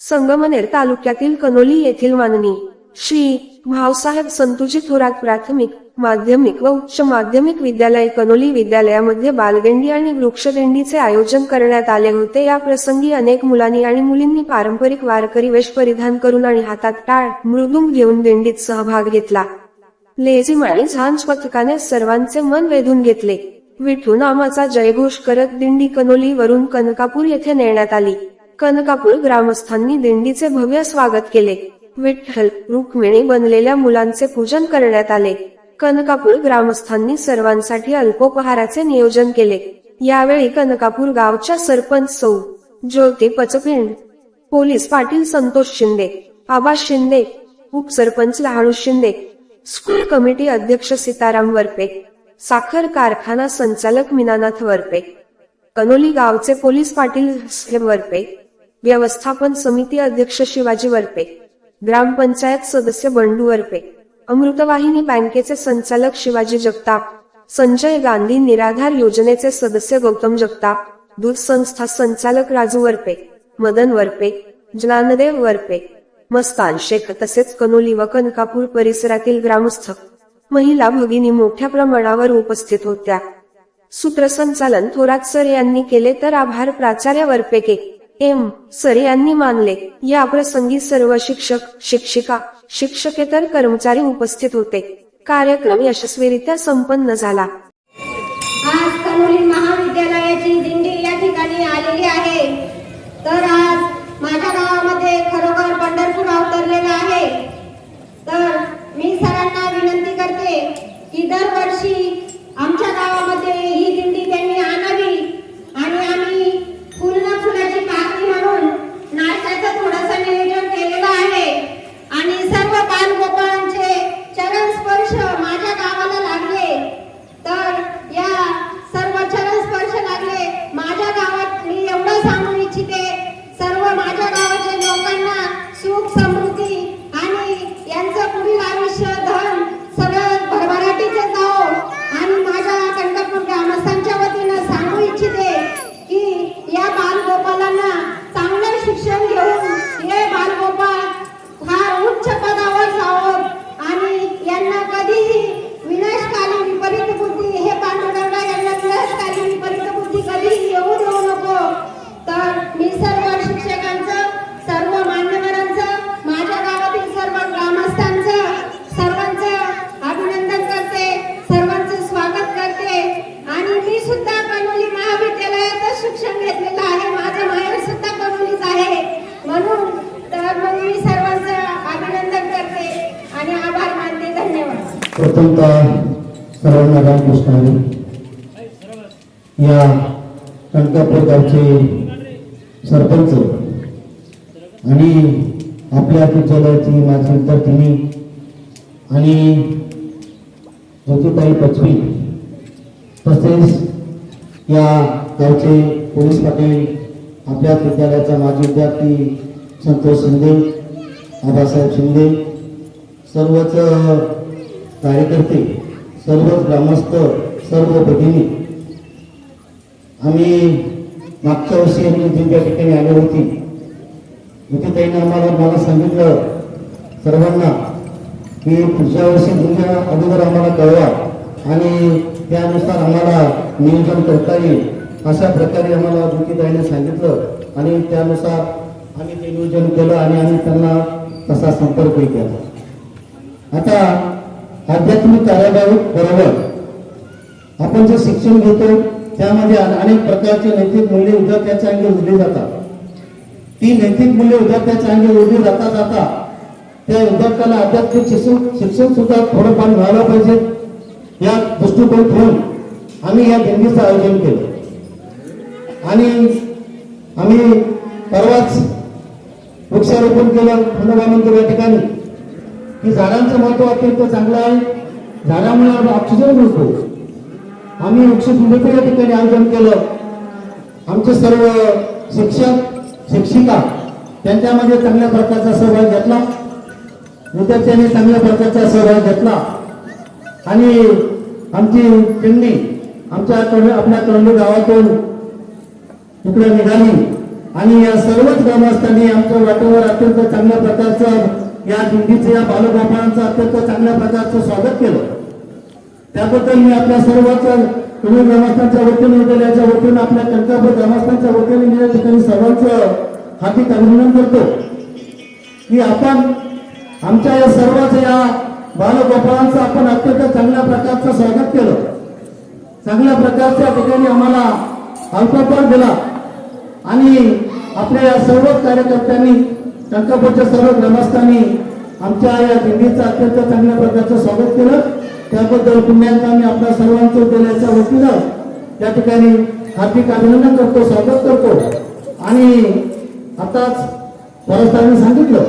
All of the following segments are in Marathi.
संगमनेर तालुक्यातील कनोली येथील माननी श्री भावसाहेब संतुजी थोरात प्राथमिक माध्यमिक व उच्च माध्यमिक विद्यालय कनोली विद्यालयामध्ये बालगेंडी आणि वृक्षदिंडीचे आयोजन करण्यात आले होते. या प्रसंगी अनेक मुलांनी आणि मुलींनी पारंपरिक वारकरी वेश परिधान करून आणि हातात टाळ मृदुंग घेऊन दिंडीत सहभाग घेतला. लेझिम आणि झांज पथकाने सर्वांचे मन वेधून घेतले. विठू नामाचा जयघोष करत दिंडी कनोली वरून कनकापूर येथे नेण्यात आली. कनकापूर ग्रामस्थांनी दिंडीचे भव्य स्वागत केले. विठ्ठल रुक्मिणी बनलेल्या मुलांचे पूजन करण्यात आले. कनकापूर ग्रामस्थांनी सर्वांसाठी अल्पोपहाराचे नियोजन केले. यावेळी कनकापूर गावच्या सरपंच सौ. ज्योती पचपिंड पोलीस पाटील संतोष शिंदे आबा शिंदे उपसरपंच लहाणू शिंदे स्कूल कमिटी अध्यक्ष सीताराम वरपे साखर कारखाना संचालक मीनानाथ वरपे कनोली गावचे पोलीस पाटील वर्पे वरपे व्यवस्थापन समिती अध्यक्ष शिवाजी वरपे ग्रामपंचायत सदस्य बंडू वरपे अमृतवाहिनी बँकेचे संचालक शिवाजी जगताप संजय गांधी निराधार योजनेचे सदस्य गौतम जगताप दूध संस्था संचालक राजू वरपे मदन वरपे ज्ञानदेव वरपे मस्तान शेख तसेच कनोली व कनकापूर परिसरातील ग्रामस्थ महिला भगिनी मोठ्या प्रमाणावर उपस्थित होत्या. सूत्रसंचालन थोरात सर यांनी केले तर आभार प्राचार्य वरपेके. एम. सर यांनी मानले या प्रसंगी सर्व शिक्षक शिक्षिका शिक्षकेतर कर्मचारी उपस्थित होते. कार्यक्रम यशस्वीरित्या संपन्न झाला. आज महाविद्यालयाची प्रथमतः सर्वांना रामकृष्ण हरी. या कणकापूर गावचे सरपंच आणि आपल्या विद्यालयाची माझी विद्यार्थिनी आणि ज्योतिताई पचवी तसेच या गावचे पोलीस पाटील आपल्या विद्यालयाचा माजी विद्यार्थी संतोष शिंदे आबासाहेब शिंदे सर्वच कार्यकर्ते सर्व ग्रामस्थ सर्व भगिनी. आम्ही मागच्या वर्षी आम्ही जिल्ह्या ठिकाणी आली होती. इथे त्यांनी आम्हाला मला सांगितलं सर्वांना की पुढच्या वर्षी जिल्ह्या अगोदर आम्हाला कळवा आणि त्यानुसार आम्हाला नियोजन करता येईल. अशा प्रकारे आम्हाला ज्योतिताईने सांगितलं आणि त्यानुसार आम्ही ते नियोजन केलं आणि आम्ही त्यांना तसा संपर्कही केला. आता आध्यात्मिक कार्याबाबत बरोबर. आपण जे शिक्षण घेतो त्यामध्ये अनेक प्रकारचे नैतिक मूल्य विद्यार्थ्याच्या अंगी उरली जातात. ती नैतिक मूल्य विद्यार्थ्याच्या अंगी उरली जाता जाता त्या विद्यार्थ्याला आध्यात्मिक शिक्षण शिक्षण सुद्धा थोडंफार मिळालं पाहिजे. या दृष्टिकोन ठेवून आम्ही या दिंडीचं आयोजन केलं. आणि आम्ही परवाच वृक्षारोपण केलं खंडोबा मंदिर या ठिकाणी. की झाडांचं महत्त्व अत्यंत चांगलं आहे. झाडामुळे आपला ऑक्सिजन मिळतो. आम्ही वृक्षसुंदरचं या ठिकाणी आयोजन केलं. आमचे सर्व शिक्षक शिक्षिका त्यांच्यामध्ये चांगल्या प्रकारचा सहभाग घेतला. विद्यार्थ्यांनी चांगल्या प्रकारचा सहभाग घेतला. आणि आमची पिंडी आमच्या कळ- आपल्या कळंबी गावातून इकडे निघाली. आणि या सर्वच ग्रामस्थांनी आमच्या वाटेवर अत्यंत चांगल्या प्रकारचं या दिंडीचं या बालगोपाळांचं अत्यंत चांगल्या प्रकारचं स्वागत केलं. त्याबद्दल मी आपल्या सर्वच तुम्ही ग्रामस्थांच्या वतीने विद्यालयाच्या वतीने आपल्या कणकापूर ग्रामस्थांच्या वतीने मी या ठिकाणी सर्वांचं हार्दिक अभिनंदन करतो. की आपण आमच्या या सर्वच या बालगोपाळांचं आपण अत्यंत चांगल्या प्रकारचं स्वागत केलं. चांगल्या प्रकारच्या ठिकाणी आम्हाला अल्पपार दिला. आणि आपल्या या सर्वच कार्यकर्त्यांनी टंकापूरच्या सर्व ग्रामस्थांनी आमच्या या दिंडीचं अत्यंत चांगल्या प्रकारचं स्वागत केलं. त्याबद्दल पुण्याचा मी आपल्या सर्वांचं विद्यालयाच्या वतीनं त्या ठिकाणी हार्दिक अभिनंदन करतो स्वागत करतो. आणि आताच परस्तांनी सांगितलं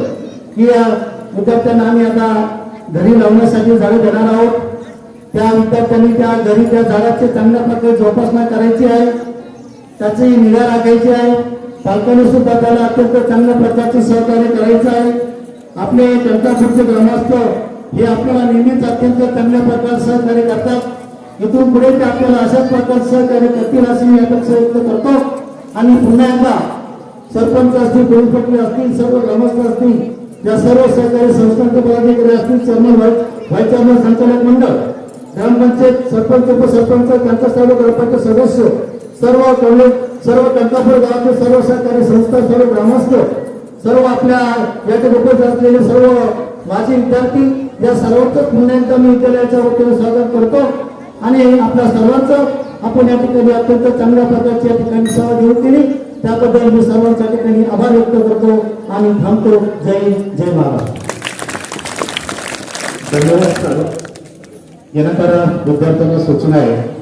की या विद्यार्थ्यांना आम्ही आता घरी लावण्यासाठी झाडं देणार आहोत. त्या विद्यार्थ्यांनी त्या घरी त्या झाडाची चांगल्या प्रकारे जोपासना करायची आहे. त्याची निगा राखायची आहे. पालकांनी सुद्धा त्याला अत्यंत चांगल्या प्रकारचे सहकार्य करायचं आहे. आपले टंकापूरचे ग्रामस्थ हे आपल्याला नेहमीच अत्यंत चांगल्या प्रकारे सहकार्य करतात. इथून पुढे ते आपल्याला अशाच प्रकारे सहकार्य करतील अशी मी अपेक्षा व्यक्त करतो. आणि पुन्हा एकदा सरपंच असतील पोलीस असतील सर्व ग्रामस्थ असतील या सर्व सहकारी संस्थांचे पदाधिकारी असतील चेअरमन व्हाईस चेअरमन संचालक मंडळ ग्रामपंचायत सरपंच उपसरपंच त्यांचा सर्व ग्रामपंचायत सदस्य सर्व कॉलेज सर्व टंकापूर गावातील सर्व सहकारी संस्था सर्व ग्रामस्थ सर्व आपल्या याच्यात उपस्थित असलेले सर्व माझे विद्यार्थी या सर्वांचं पुन्हा मी विद्यालयाच्या वतीने स्वागत करतो. आणि आपल्या सर्वांचं आपण या ठिकाणी अत्यंत चांगल्या प्रकारची या ठिकाणी सेवा घेऊन केली त्याबद्दल मी सर्वांच्या ठिकाणी आभार व्यक्त करतो आणि थांबतो. जय जय बाबा धन्यवाद सर. यानंतर विद्यार्थ्यांना सूचना आहे.